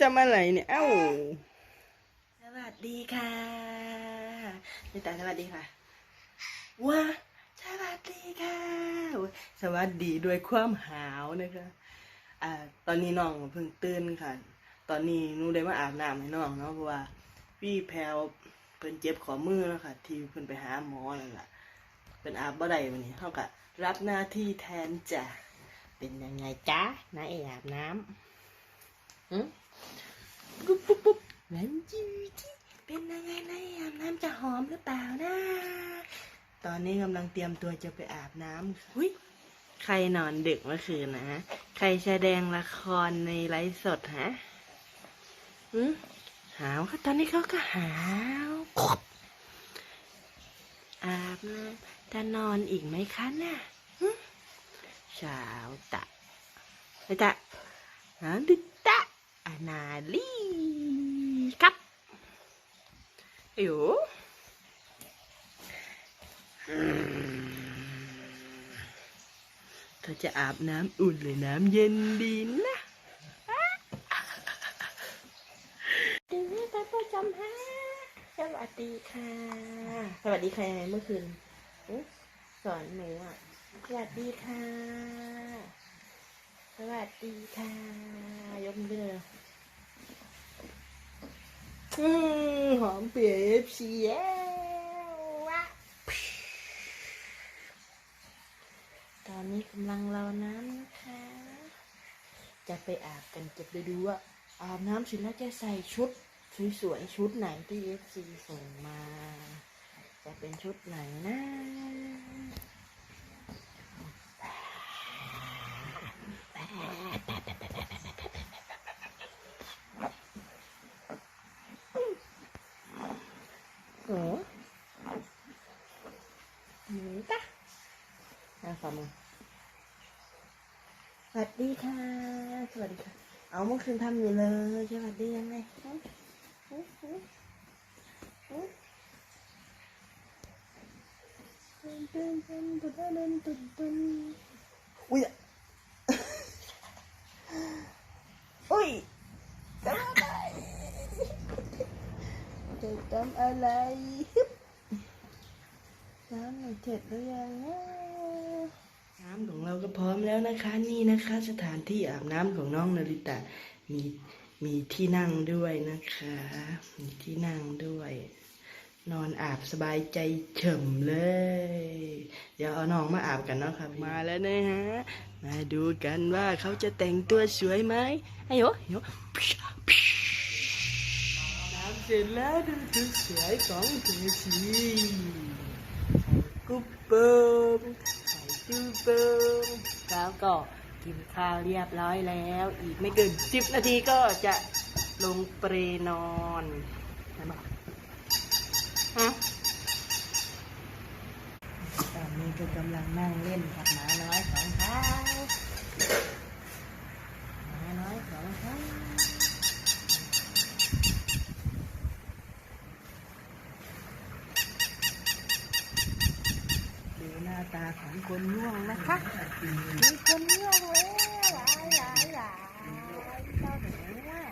จะมาไหนเนี่ย เอ้า สวัสดีค่ะนิตาสวัสดีค่ะว้าสวัสดีค่ะ สวัสดีด้วยความหาวนะคะอ่าตอนนี้น้องเพิ่งตื่นค่ะ ตอนนี้หนูได้มาอาบน้ำให้น้องเนาะเพราะว่า พี่แพลวเพิ่นเจ็บขอมือแล้วค่ะ ที่เพิ่นไปหาหมอนั่นแหละเป็นอาบบ่ได้วันนี้เท่ากับรับหน้าที่แทนจ้ะเป็นยังไงจ๊ะนายเออาบน้ำหืม ปุ๊บปุ๊บปุ๊บนันจีจีเป็นยังไงนะอาบน้ำจะหอมหรือเปล่านะ ตอนนี้กำลังเตรียมตัวจะไปอาบน้ำค่ะหุ้ยใครนอนดึกเมื่อคืนนะฮะ ใครแสดงละครในไลฟ์สดฮะหืมหาวค่ะตอนนี้เขาก็หาวอาบน้ำจะนอนอีกไหมคะน่ะเช้าตะไปตะหาดิตะอนาลีครับอยู่ เธอจะอาบน้ำอุ่นหรือน้ำเย็นดีนะดีนี่ท่านผู้ชมฮะสวัสดีค่ะ สวัสดีใครเมื่อคืนสอนหนูอะ สวัสดีค่ะ สวัสดีค่ะ ยกมือขึ้นเลยอืมหอมเปียกเสียวะตอนนี้ กำลังเรอน้ำนะคะ จะไปอาบกันจะไปดูว่าอาบน้ำเสร็จแล้วจะใส่ชุดสวยๆชุดไหนที่เอฟซีส่งมา จะเป็นชุดไหนนะโอ้หนูตะอะขอมือ สวัสดีค่ะ สวัสดีค่ะ เอาเมื่อคืนทำอยู่เลยสวัสดียังไงตึ้นตึ้นตึ้นตึ้นตึ้นตึ้นตึ้นอุ้ยอุ้ยทำอะไรจะทำอะไรฮึบน้ำเสร็จหรือยังนะ น้ำของเราก็พร้อมแล้วนะคะ นี่นะคะ สถานที่อาบน้ำของน้องนาริตะมีมีที่นั่งด้วยนะคะ มีที่นั่งด้วย นอนอาบสบายใจเฉ่มเลย เดี๋ยวเอาน้องมาอาบกันเนาะครับมาแล้วนะฮะ มาดูกันว่าเขาจะแต่งตัวสวยไหมไอ้โยโยน้ำเสร็จแล้วดูชุดสวยของเธอสิกุ๊บเบิ้ม ใส่จูเบิ้มแล้วก็กินข้าวเรียบร้อยแล้ว อีกไม่เกินสิบนาทีก็จะลงเปรนอนนะบอกฮะตอนนี้ก็กำลังนั่งเล่นกับหมาน้อยของเขาหมาน้อยของเขาดูหน้า ตาของคนง่วงนะคะมีคนง่วงแล้วหลายหลายหลายเจ้าหนูว่า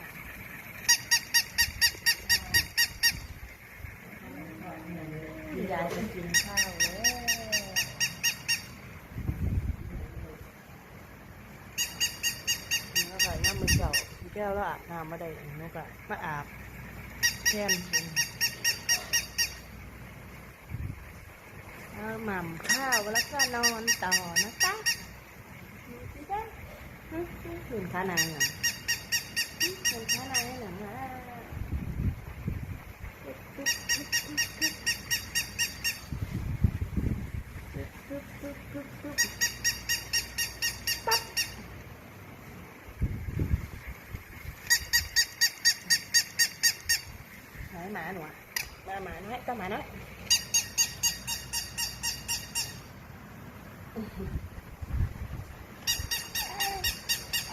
พี่ยายจะกินข้าวแล้วนี่ก็ใส่น้ำมือเก่าพี่แก้วแล้วอาบน้ำมาได้นี่ก็มาอาบแค่นกินเอา หม่ำข้าวแล้วก็นอนต่อนะจ๊ะพี่แก้วตื่นข้านางเหรอตื่นข้านางเหรอมาปึ๊บปึ๊บปึ๊บปึ๊บปั๊บไหนหมาหนูอะมาหมาน้อยเจ้าหมาน้อย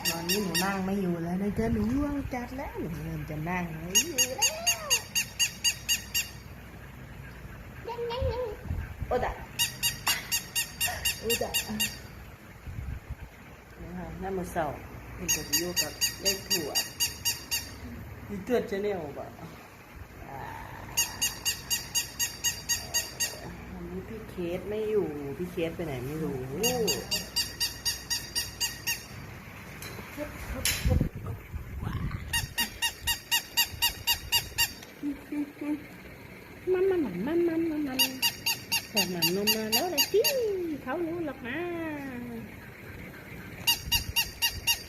ตอนนี้หนูนั่ งไม่อยู่แล้วนะจ๊ะหนูง่วงจัดแล้วหนูเริ่มจะนั่งไม่อยู่แล้วยังยังยังโอ้ดะอุ้ยจ้ะนะคะน้ำมันเสาเป็นกดอยู่กับเลขถั่วมีเตือนจะแนวบ่อันนี้พี่เคสไม่อยู่ พี่เคสไปไหนไม่รู้ มันมันมันมันมันมันมันแส่หนำนมมาแล้วเลยที่เขารู้หรอกนะ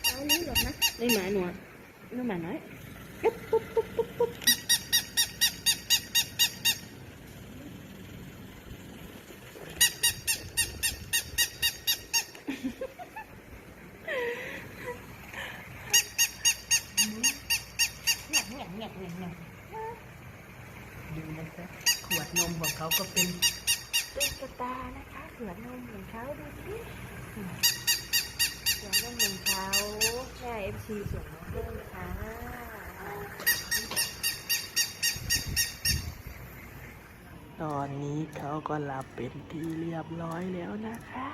เขารู้หรอกนะนี่หมาหนวดนี่หมาน้อยปุ๊บปุ๊บปุ๊บปุ๊บปุ๊บแง่แง่แง่แง่แง่ดูนะคะขวดนมของเขา ก็เป็นตุ๊กตานะคะขวดนมของเขาดูสิขวดนมของเขาแม่เอฟซีส่งมาให้ค่ะตอนนี้เขาก็หลับเป็นที่เรียบร้อยแล้วนะคะ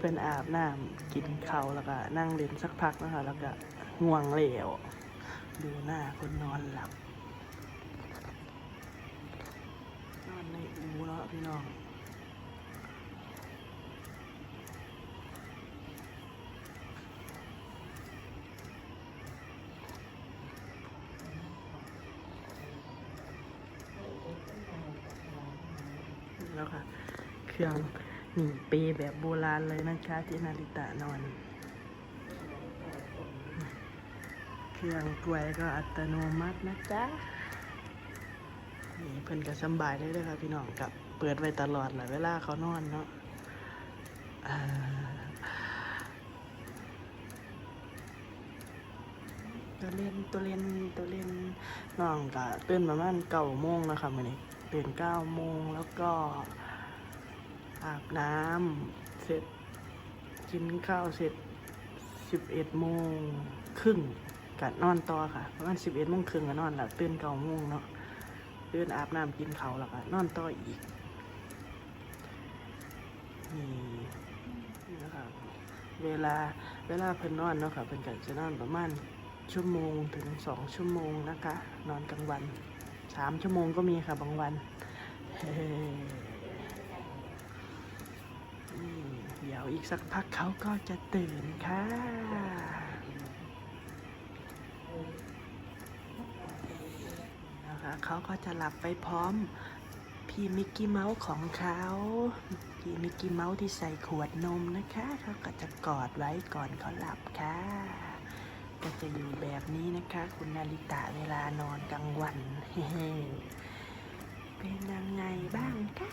เป็นอาบน้ำกินข้าวแล้วก็นั่งเล่นสักพักนะคะ แล้วก็ง่วงเหลวดูหน้าคนนอนหลับ นอนในอูเนาะพี่น้องแล้วค่ะ เครื่องหนีเปแบบโบราณเลยนะคะที่นาริตะนอน เครื่องกล้วยก็อัตโนมัตินะจ๊ะนี่เพิ่นก็สบายได้เลยค่ะพี่น้องกับ เปิดไว้ตลอดแหละเวลาเขานอนเนาะตัวเล่นตัวเล่นตัวเล่นน้องก็ตื่นประมาณเก้าโมงนะคะมื้อนี้ตื่นเก้าโมงแล้วก็อาบน้ำเสร็จกินข้าวเสร็จสิบเอ็ดโมงครึ่งกันอนต่อค่ะประมาณสิบเอ็ดโมงครึ่งก็นอนแล้วตื่นเก้าโมงเนาะตื่นอาบน้ำกินข้าวแล้วก็นอนต่ออีก นี่นะคะเวลาเวลาเพิ่นนอนเนาะค่ะเพิ่นก็จะนอนประมาณชั่วโมงถึงสองชั่วโมงนะคะ นอนกลางวันสามชั่วโมงก็มีค่ะบางวันเดี๋ยวอีกสักพักเขาก็จะตื่นค่ะนะคะเขาก็จะหลับไปพร้อม พี่มิกกี้เมาส์ของเขาพี่มิกกี้เมาส์ที่ใส่ขวดนมนะคะเขาก็จะกอดไว้ก่อนเขาหลับค่ะ ก็จะอยู่แบบนี้นะคะ คุณนาริตะเวลานอนกลางวันเฮ้ๆเป็นยังไงบ้างคะ